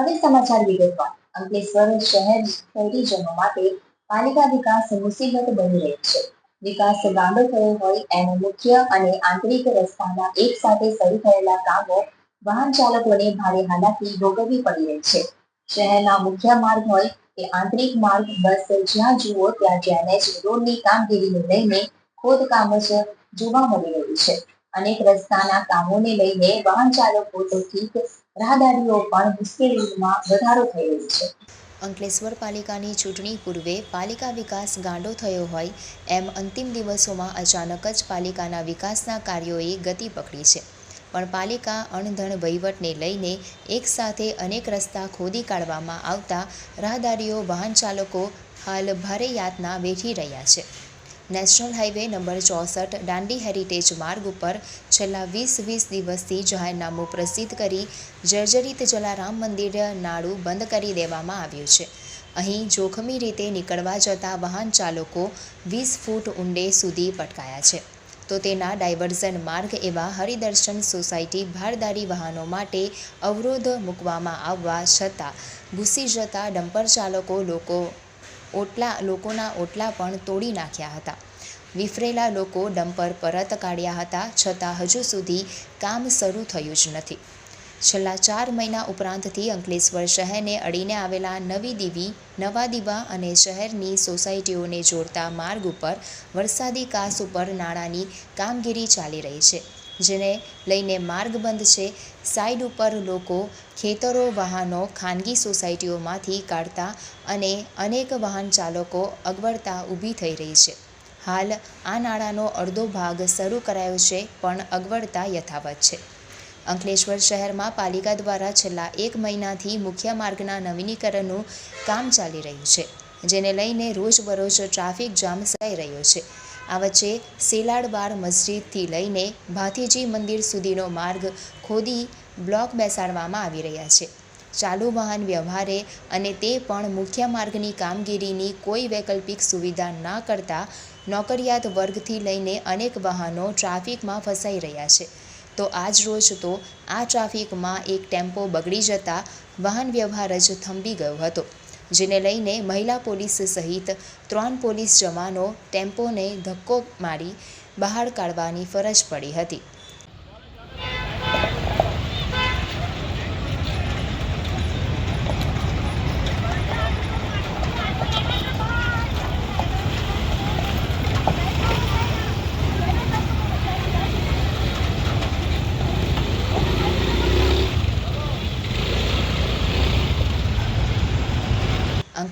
હવે સમાચાર વિગતવાર. અંકલેશ્વર શહેર શહેરીજનો માટે પાલિકા વિકાસ મુસીબત બની રહી છે. વિકાસ ગાંડો થયો હોય એનો મુખ્ય અને આંતરિક રસ્તાના એક સાથે શરૂ થયેલા કામો વાહન ચાલકોને ભારે હાલાકી ભોગવવી પડી રહી છે. શહેરના મુખ્ય માર્ગ હોય કે આંતરિક માર્ગ, બસ જ્યાં જુઓ ત્યાં ડ્રેનેજ, રોડની કામગીરીને લઈને ખોદકામ જ જોવા મળી રહ્યું છે. અનેક રસ્તાના કામોને લઈને વાહન ચાલકો તો રાહદારીઓ પણ મુશ્કેલીમાં વધારો થયો છે. અંકલેશ્વર પાલિકાની ચૂંટણી પૂર્વે પાલિકા વિકાસ ગાંડો થયો હોય એમ અંતિમ દિવસોમાં અચાનક જ પાલિકાના વિકાસના કાર્યોએ ગતિ પકડી છે. પણ પાલિકા અણધણ વહીવટને લઈને એકસાથે અનેક રસ્તા ખોદી કાઢવામાં આવતા રાહદારીઓ વાહન ચાલકો હાલ ભારે યાતના વેઠી રહ્યા છે. નેશનલ હાઈવે નંબર ચોસઠ દાંડી હેરિટેજ માર્ગ ઉપર છેલ્લા વીસ વીસ દિવસથી જાહેરનામું પ્રસિદ્ધ કરી જર્જરિત જલારામ મંદિર નાળું બંધ કરી દેવામાં આવ્યું છે. અહીં જોખમી રીતે નીકળવા જતા વાહન ચાલકો વીસ ફૂટ ઊંડે સુધી પટકાયા છે. તો તેના ડાયવર્ઝન માર્ગ એવા હરિદર્શન સોસાયટી ભારદારી વાહનો માટે અવરોધ મૂકવામાં આવવા છતાં ઘૂસી જતા ડમ્પર ચાલકો લોકો ઓટલા, લોકોના ઓટલા પણ તોડી નાખ્યા હતા. વિફરેલા લોકો ડમ્પર પરત કાઢ્યા હતા છતાં હજુ સુધી કામ શરૂ થયું જ નથી. છેલ્લા ચાર મહિના ઉપરાંતથી અંકલેશ્વર શહેરને અડીને આવેલા નવી દીવી, નવા દીવા અને શહેરની સોસાયટીઓને જોડતા માર્ગ ઉપર વરસાદી કાસ ઉપર નાણાંની કામગીરી ચાલી રહી છે, જેને લઈને માર્ગ બંધ છે. સાઈડ ઉપર લોકો ખેતરો, વાહનો, ખાનગી સોસાયટીઓમાંથી કાઢતા અને અનેક વાહન ચાલકો અગવડતા ઊભી થઈ રહી છે. હાલ આ નાળાનો અડધો ભાગ શરૂ કરાયો છે, પણ અગવડતા યથાવત છે. અંકલેશ્વર શહેરમાં પાલિકા દ્વારા છેલ્લા એક મહિનાથી મુખ્ય માર્ગના નવીનીકરણનું કામ ચાલી રહ્યું છે, જેને લઈને રોજબરોજ ટ્રાફિક જામ સર્જાઈ રહ્યો છે. આ વચ્ચે સેલાડબાર મસ્જિદથી લઈને ભાથીજી મંદિર સુધીનો માર્ગ ખોદી બ્લોક બેસાડવામાં આવી રહ્યા છે. ચાલુ વાહન વ્યવહારે અને તે પણ મુખ્ય માર્ગની કામગીરીની કોઈ વૈકલ્પિક સુવિધા ન કરતા નોકરિયાત વર્ગથી લઈને અનેક વાહનો ટ્રાફિકમાં ફસાઈ રહ્યા છે. તો આજ રોજ તો આ ટ્રાફિકમાં એક ટેમ્પો બગડી જતા વાહન વ્યવહાર જ થંભી ગયો હતો, જેને લઈને મહિલા પોલીસ સહિત ત્રણ પોલીસ જવાનો ટેમ્પોને ધક્કો મારી બહાર કાઢવાની ફરજ પડી હતી.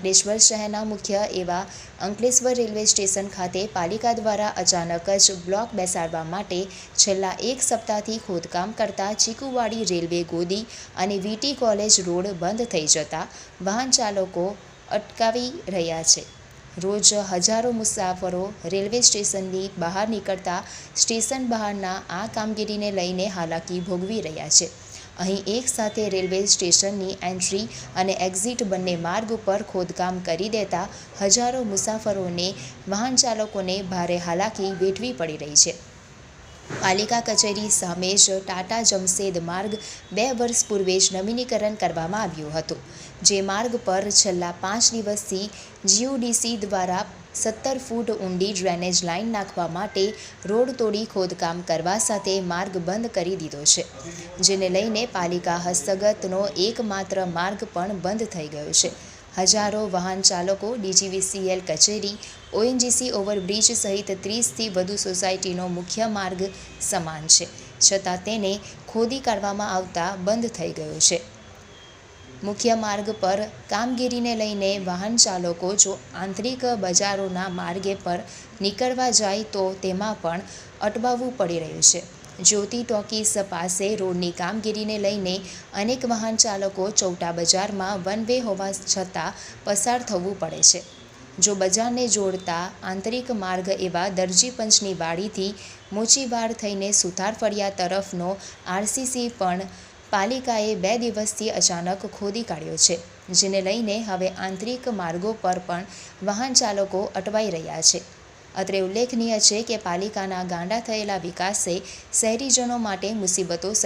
અંકલેશ્વર શહેરના મુખ્ય એવા અંકલેશ્વર રેલવે સ્ટેશન ખાતે પાલિકા દ્વારા અચાનક જ બ્લોક બેસાડવા માટે છેલ્લા એક સપ્તાહથી ખોદકામ કરતા ચીકુવાડી રેલવે ગોદી અને વીટી કોલેજ રોડ બંધ થઈ જતા વાહન ચાલકો અટકાવી રહ્યા છે. રોજ હજારો મુસાફરો રેલવે સ્ટેશનની બહાર નીકળતા સ્ટેશન બહારના આ કામગીરીને લઈને હાલાકી ભોગવી રહ્યા છે. અહીં એક સાથે રેલવે સ્ટેશનની એન્ટ્રી અને એક્ઝિટ બંને માર્ગ ઉપર ખોદકામ કરી દેતા હજારો મુસાફરોને, વાહન ચાલકોને ભારે હાલાકી વેઠવી પડી રહી છે. પાલિકા કચેરી સામે જ ટાટા જમશેદ માર્ગ બે વર્ષ પૂર્વે જ નવીનીકરણ કરવામાં આવ્યું હતું, જે માર્ગ પર છેલ્લા પાંચ દિવસથી જીયુડીસી દ્વારા સત્તર ફૂટ ઊંડી ડ્રેનેજ લાઇન નાખવા માટે રોડ તોડી ખોદકામ કરવા સાથે માર્ગ બંધ કરી દીધો છે, જેને લઈને પાલિકા હસ્તગતનો એકમાત્ર માર્ગ પણ બંધ થઈ ગયો છે. હજારો વાહન ચાલકો, ડીજીવીસીએલ કચેરી, ઓએનજીસી ઓવરબ્રિજ સહિત ત્રીસથી વધુ સોસાયટીનો મુખ્ય માર્ગ સમાન છે. છતાં તેને ખોદી કાઢવામાં આવતા બંધ થઈ ગયો છે. મુખ્ય માર્ગ પર કામગીરીને લઈને વાહન ચાલકો જો આંતરિક બજારોના માર્ગે પર નીકળવા જાય તો તેમાં પણ અટવાવવું પડી રહ્યું છે. જ્યોતિ ટોકીઝ પાસે રોડની કામગીરીને લઈને અનેક વાહન ચાલકો ચૌટા બજારમાં વન વે હોવા છતાં પસાર થવું પડે છે. જો બજારને જોડતા આંતરિક માર્ગ એવા દરજી પંચની વાડીથી મોચીવાડ થઈને સુથાર ફળિયા તરફનો આરસીસી પણ પાલિકાએ બે દિવસથી અચાનક ખોદી કાઢ્યો છે, જેને લઈને હવે આંતરિક માર્ગો પર પણ વાહન ચાલકો અટવાઈ રહ્યા છે. અત્રે ઉલ્લેખનીય છે કે પાલિકાના ગાંડા થયેલા વિકાસે શહેરીજનો માટે મુસીબતો